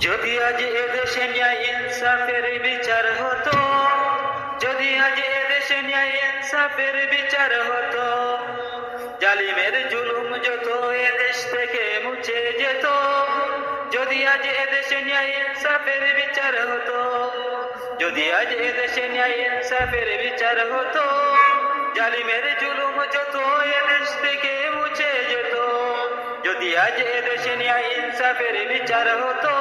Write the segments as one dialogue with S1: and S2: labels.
S1: যদি আজ এদেশে ন্যায় ইনসাফের বিচার হতো, যদি আজ এদেশে ন্যায় ইনসাফের বিচার হতো, জালিমের জুলুম যত এদেশ থেকে মুছে যেত, যদি আজ এদেশে ন্যায় ইনসাফের বিচার হতো, যদি আজ ন্যায় ইনসাফের বিচার হতো, জালিমের জুলুম যত এদেশ থেকে মুছে যেত যদি আজ এদেশে ন্যায় ইনসাফের বিচার হতো,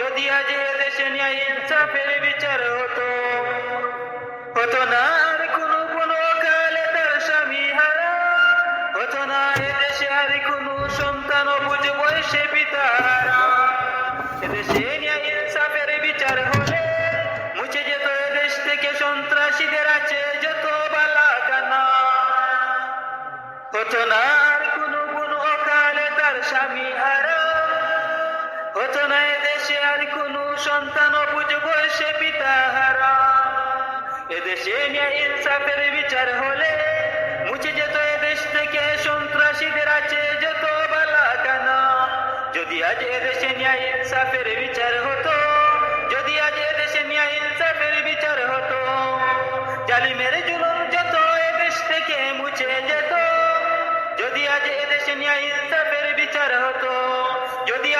S1: যদি আজ এদেশে ন্যায় ইনসাফের বিচার হতো হতো না আর কোনো কোনো কালে তার স্বামী হারা, হতো না আর কোনো সন্তান পিতা এদেশে ইনসাফের বিচার হলে মুছে যেত এদেশ থেকে সন্ত্রাসীদের আছে যত বালা কানা হতো না আর তার স্বামী হারা হতো না এদেশে আর কোন সন্তান বুঝ বয়সে পিতা হারা। এদেশে ন্যায় ইনসাফের বিচার হলে মুছে যেত এদেশ থেকে সন্ত্রাসীদের আছে যত বালা কানা যদি আজ এদেশে ন্যায়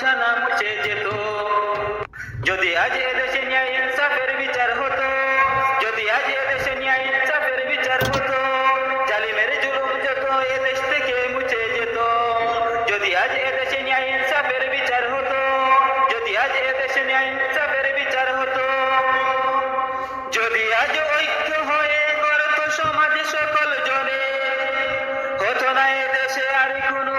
S1: বিছানা মুছে যেত। যদি আজ এদেশে ন্যায় ইনসাফের বিচার হতো, যদি আজ এদেশে ন্যায় ইনসাফের বিচার হতো, জালিমের জুলুম যত এদেশ থেকে মুছে যেত। যদি আজ এদেশে ন্যায় ইনসাফের বিচার হতো, যদি আজ এদেশে ন্যায় ইনসাফের বিচার হতো, যদি আজ ঐক্য হয়ে করত সমাজে সকল জনে, হতো না এদেশে আর কোনো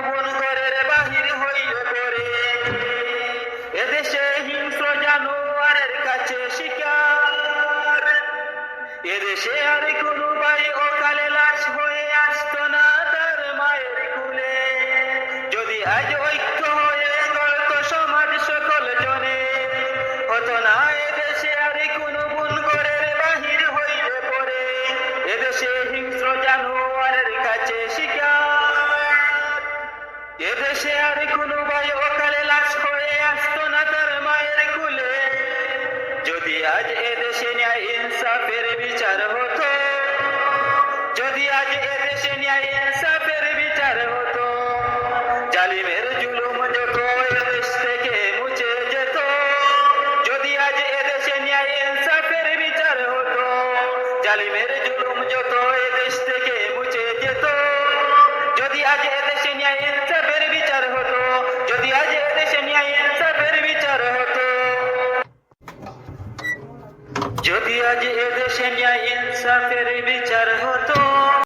S1: এদেশে আর কোনো ভাই অকালে লাশ হয়ে আসতো না তার মায়ের কুলে। যদি আজ ঐক্য হয়ে করত সমাজ সকল জনে, হতো না এদেশে আর কোনো গুণ ঘরের বাহির হইলে পরে। এদেশে হিংস্র জানোয়ারের কাছে শিকার। এদেশে আর কোনো ভাই অকালে লাশ হয়ে আসতো না তার মায়ের কুলে। যদি আজ এদেশে জালিমের জুলুম যত এদেশ থেকে মুছে যেত। যদি আজ এদেশে ন্যায় ইনসাফের বিচার হতো, যদি আজ এদেশে ন্যায় ইনসাফের বিচার হতো। যদি আজ এদেশে ন্যায় ইনসাফের বিচার হতো